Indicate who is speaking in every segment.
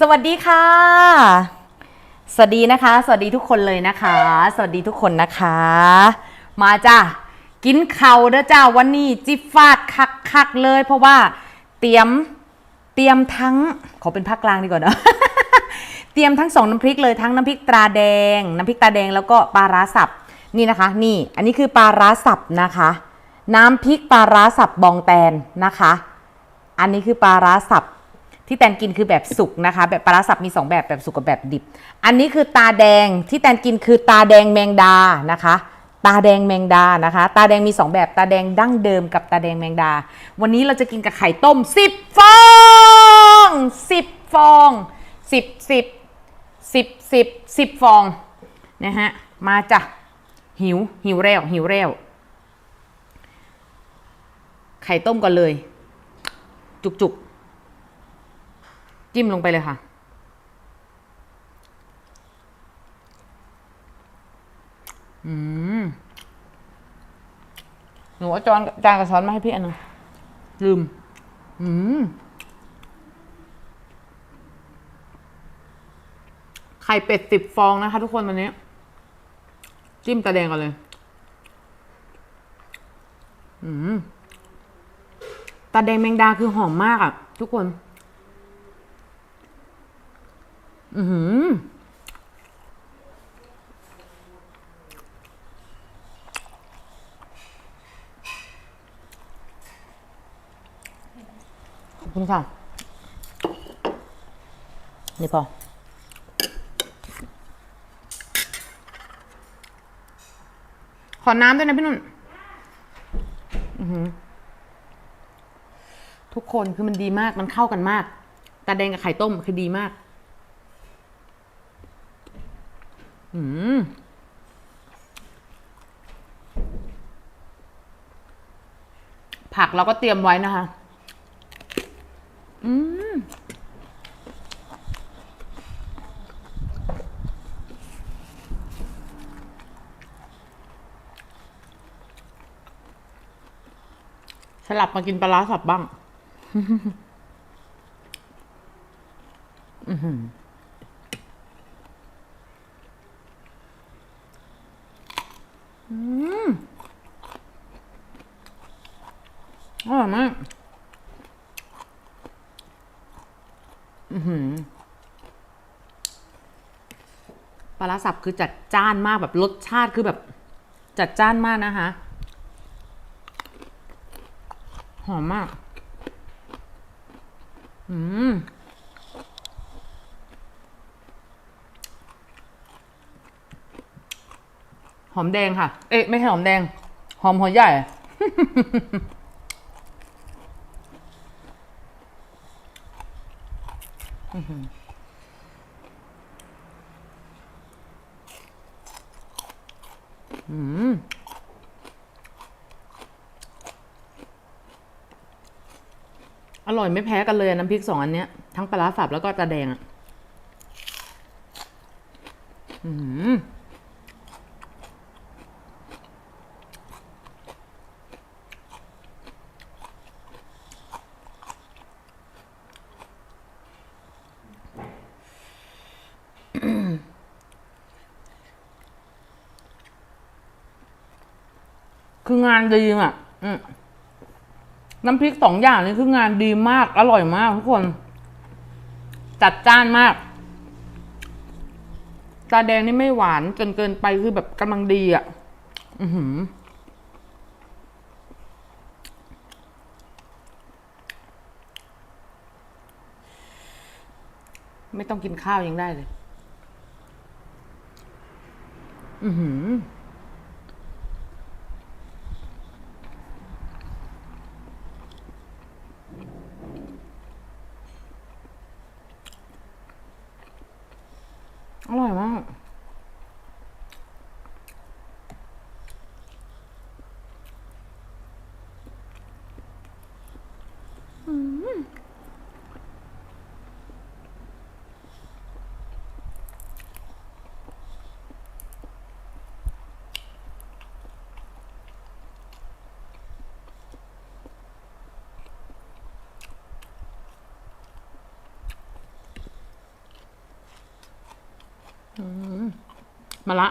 Speaker 1: สวัสดีค่ะ สวัสดีนะคะ สวัสดีทุกคนเลยนะคะ สวัสดีทุกคนนะคะ มาจ้ะกินเข่าเด้อจ้าวันนี้จิฟาดคักคักเลย เพราะว่าเตรียมเตรียมทั้งขอเป็นภาคกลางดีกว่าเนอะเตรียมทั้งสองน้ำพริกเลยทั้งน้ำพริกตราแดง น้ำพริกตราแดงแล้วก็ปลาร้าสับนี่นะคะ นี่อันนี้คือปลาร้าสับนะคะ น้ำพริกปลาร้าสับบองแตนนะคะ อันนี้คือปลาร้าสับ ที่แตนกินคือแบบสุกนะคะ แบบปลาร้าสับมี 2 แบบแบบสุกกับแบบดิบ อันนี้คือตาแดงที่แตนกินคือตาแดงแมงดานะคะ ตาแดงแมงดานะคะ ตาแดงมี 2 แบบตาแดงดั้งเดิมกับตาแดงแมงดา วันนี้เราจะกินกับไข่ต้ม 10 ฟอง10 ฟอง 10 10 10 10 10 ฟองนะฮะมาจ้ะหิวหิวแล้วหิวแล้วไข่ต้มก่อนเลย จุกๆ จิ้มลงไปเลยค่ะ อืม หนูเอาจานจานกับช้อนมาให้พี่อันหนึงลืม อืม ไข่เป็ดสิบฟองนะคะทุกคนวันนี้ จิ้มตาแดงก่อนเลย อืมตาแดงแมงดาคือหอมมากอะทุกคน อือหือขอบคุณค่ะ นี่พอขอน้ำด้วยนะพี่นุ่นอือหือทุกคนคือมันดีมาก มันเข้ากันมากตาแดงกับไข่ต้มคือดีมาก อืมผักเราก็เตรียมไว้นะคะ อืม สลับมากินปลาร้าสับบ้าง อือหือม อยมาก อือหือปลาร้าสับคือจัดจ้านมากแบบรสชาติคือแบบ จัดจ้านมากนะคะ หอมมาก อืมหอมแดงค่ะ เอ๊ะ ไม่ใช่หอมแดง หอมหัวใหญ่ อืมอร่อยไม่แพ้กันเลยน้ำพริกสองอันเนี้ย ทั้งปลาร้าสับแล้วก็ตาแดงอะ อืม คืองานดีอะอน้ำพริกสองอย่างนี้คืองานดีมาก อร่อยมากทุกคน จัดจ้านมาก ตาแดงนี่ไม่หวานจนเกินไปคือแบบกำลังดีอะ อือหือไม่ต้องกินข้าวยังได้เลย อือหือ อร่อยมาก อ มาละ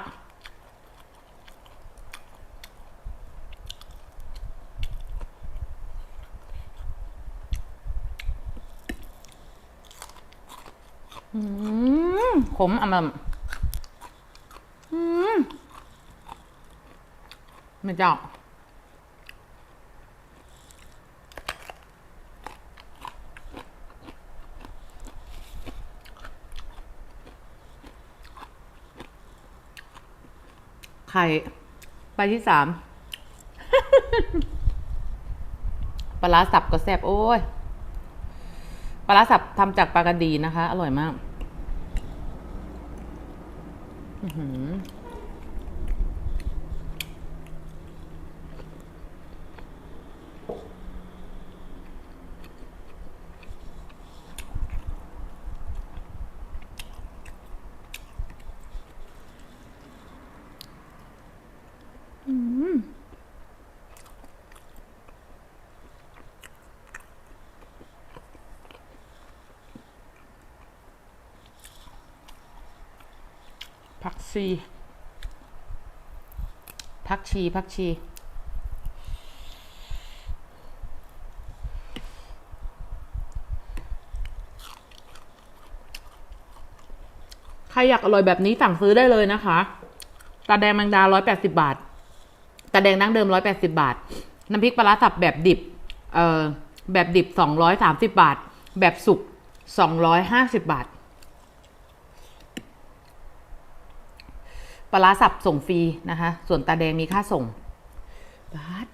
Speaker 1: อืมขมอะมันอืมไม่เจ้า ไข่ใบที่สามปลาร้าสับก็แซ่บโอ้ยปลาร้าสับทำจากปลากระดีนะคะ อร่อยมาก อือหือ ผักชีผักชีผักชีใครอยากอร่อยแบบนี้สั่งซื้อได้เลยนะคะตาแดงแมงดาร้อยแปดสิบาทตาแดงดั้งเดิมร้อยแปดสิบาท น้ำพริกปลาสับแบบดิบ เอ่อ แบบดิบสองร้อยสามสิบาท แบบสุกสองร้อยห้าสิบบาท ปลาร้าสับส่งฟรีนะคะ ส่วนตาแดงมีค่าส่งบาท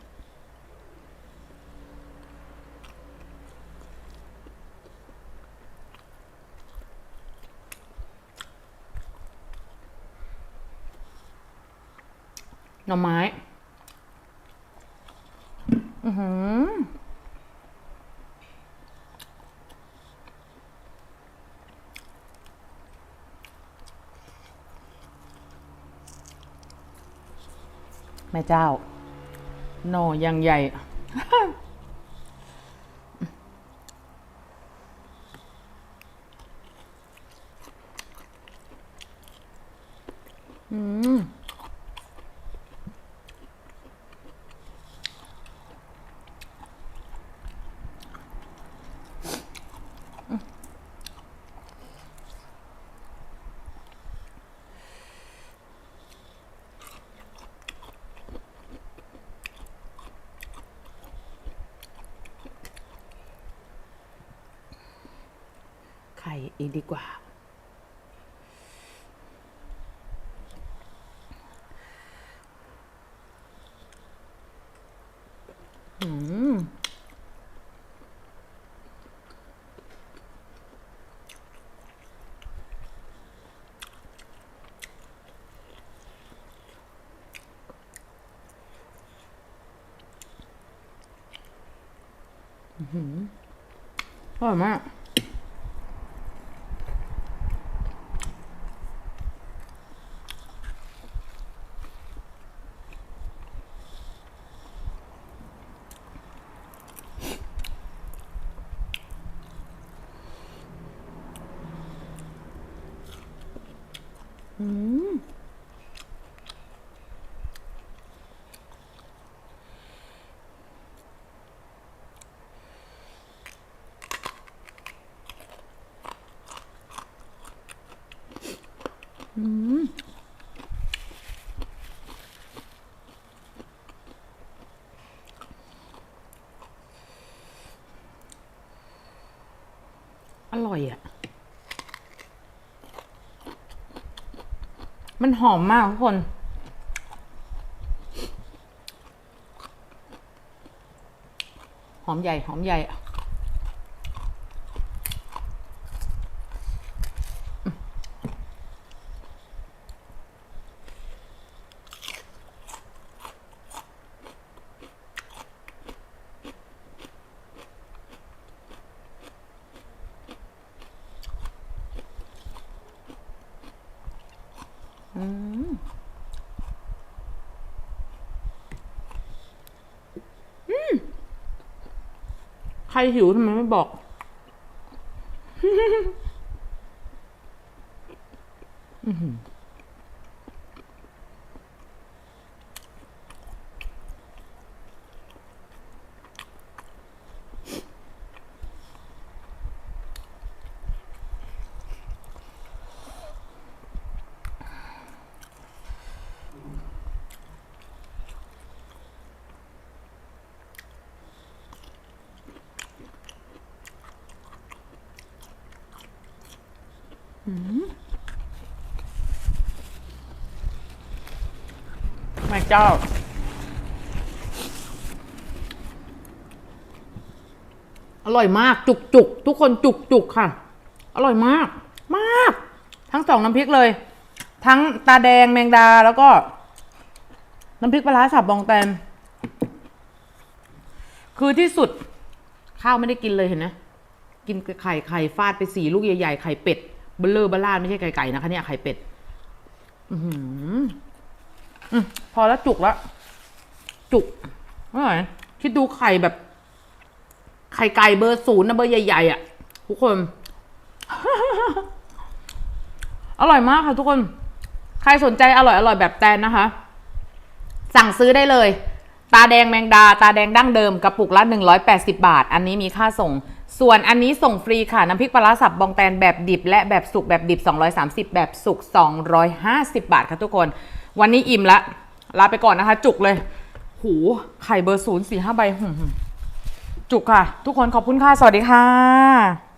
Speaker 1: หน่อไม้ อือหือ แม่เจ้า หน่อยังใหญ่ อืม ไข่ อีกดีกว่า อืมอื้อหืออร่อยมาก อืมอืมอร่อยอะ มันหอมมากทุกคน หอมใหญ่ หอมใหญ่อะอืม อืม ใครหิวทำไมไม่บอก แม่เจ้า อร่อยมาก จุกจุกทุกคนจุกจุกค่ะ อร่อยมาก มาก ทั้งสองน้ำพริกเลย ทั้งตาแดงแมงดาแล้วก็ น้ำพริกปลาร้าสับบองแตนคือที่สุดข้าวไม่ได้กินเลยเห็นไหมกินไข่ไข่ฟาดไปสี่ลูกใหญ่ๆไข่เป็ด เบลเลอร์เบล่าดไม่ใช่ไก่ไก่นะคะเนี่ยไข่เป็ดอือพอแล้วจุกแล้วจุกอร่อยคิดดูไข่แบบ ไข่ไก่เบอร์ศูนย์นะเบอร์ใหญ่ๆอะ ทุกคน อร่อยมากค่ะทุกคน ใครสนใจอร่อยอร่อยแบบแตนนะคะ สั่งซื้อได้เลย ตาแดงแมงดา ตาแดงดั้งเดิมกระปุกละ 180 บาท อันนี้มีค่าส่ง ส่วนอันนี้ส่งฟรีค่ะ น้ำพริกปลาสับบองแตนแบบดิบ และแบบสุกแบบดิบ 230 แบบสุก 250 บาทค่ะทุกคน วันนี้อิ่มละ ลาไปก่อนนะคะ จุกเลย หูไข่เบอร์ศูนย์สี่ห้าใบ จุกค่ะ ทุกคนขอบคุณค่ะ สวัสดีค่ะ